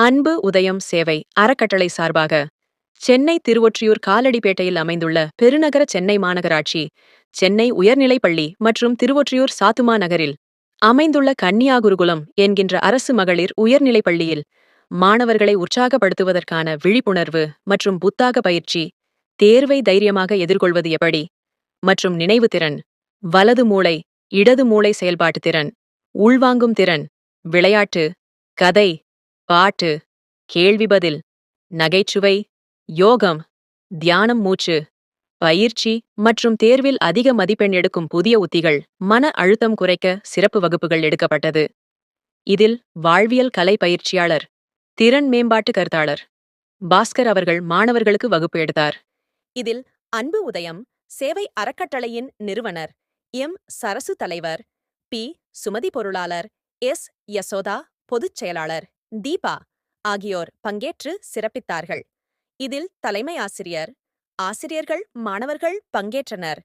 அன்பு உதயம் சேவை அறக்கட்டளை சார்பாக சென்னை திருவொற்றியூர் காலடிப்பேட்டையில் அமைந்துள்ள பெருநகர சென்னை மாநகராட்சி சென்னை உயர்நிலைப்பள்ளி மற்றும் திருவொற்றியூர் சாத்துமா நகரில் அமைந்துள்ள கன்னியாகுருகுலம் என்கின்ற அரசு மகளிர் உயர்நிலைப் பள்ளியில் மாணவர்களை உற்சாகப்படுத்துவதற்கான விழிப்புணர்வு மற்றும் புத்தாக பயிற்சி தேர்வை தைரியமாக எதிர்கொள்வது எப்படி மற்றும் நினைவு திறன் வலது மூளை இடது மூளை செயல்பாட்டு திறன் உள்வாங்கும் திறன் விளையாட்டு கதை பாட்டு கேள்வி பதில் நகைச்சுவை யோகம் தியானம் மூச்சு பயிற்சி மற்றும் தேர்வில் அதிக மதிப்பெண் எடுக்கும் புதிய உத்திகள் மன அழுத்தம் குறைக்க சிறப்பு வகுப்புகள் எடுக்கப்பட்டது. இதில் வாழ்வியல் கலை பயிற்சியாளர் திறன் மேம்பாட்டு கருத்தாளர் பாஸ்கர் அவர்கள் மாணவர்களுக்கு வகுப்பு எடுத்தார். இதில் அன்பு உதயம் சேவை அறக்கட்டளையின் நிறுவனர் எம். சரசு தலைவர் பி. சுமதி பொருளாளர் எஸ். யசோதா பொதுச் செயலாளர் தீபா ஆகியோர் பங்கேற்று சிறப்பித்தார்கள். இதில் தலைமை ஆசிரியர் ஆசிரியர்கள் மாணவர்கள் பங்கேற்றனர்.